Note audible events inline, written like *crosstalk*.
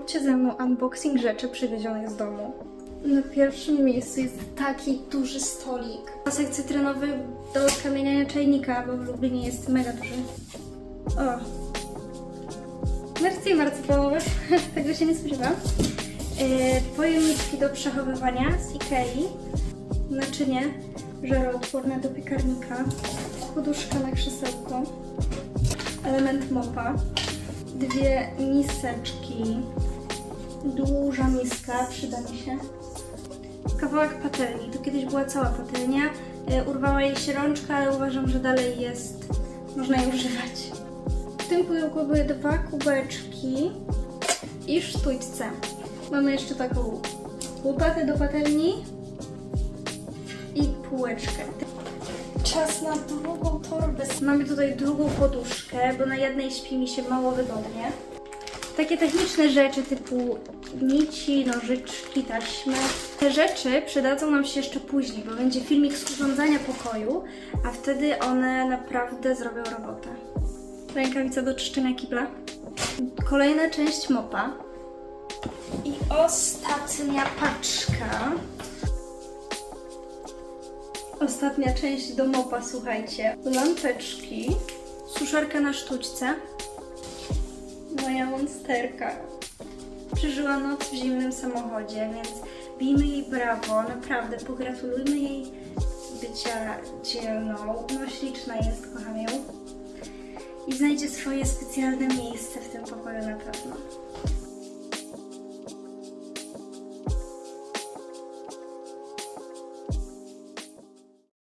Zróbcie ze mną unboxing rzeczy przywiezionych z domu. Na pierwszym miejscu jest taki duży stolik. Pasek cytrynowy do odkamieniania czajnika, bo w Lublinie jest mega duży. O! Wersji marcepałowe, *laughs* tego się nie spodziewałam. Yy, pojemniki do przechowywania z Ikei. Naczynie żaroodporne do piekarnika. Poduszka na krzesełko. Element mopa. Dwie miseczki. Duża miska, przyda mi się. Kawałek patelni. To kiedyś była cała patelnia. Yy, urwała jej się rączka, ale uważam, że dalej jest. Można jej używać. W tym pudełku były dwa kubeczki i sztućce. Mamy jeszcze taką łopatę do patelni i półeczkę. Czas na drugą torbę. Mamy tutaj drugą poduszkę, bo na jednej śpi mi się mało wygodnie. Takie techniczne rzeczy typu nici, nożyczki, taśmy. Te rzeczy przydadzą nam się jeszcze później, bo będzie filmik z urządzania pokoju, a wtedy one naprawdę zrobią robotę. Rękawica do czyszczenia kibla. Kolejna część mopa. I ostatnia paczka. Ostatnia część do mopa, słuchajcie. Lampeczki, suszarka na sztućce, moja monsterka. Przeżyła noc w zimnym samochodzie, więc bijmy jej brawo, naprawdę pogratulujmy jej bycia dzielną. No śliczna jest, kocham ją. I znajdzie swoje specjalne miejsce w tym pokoju na pewno.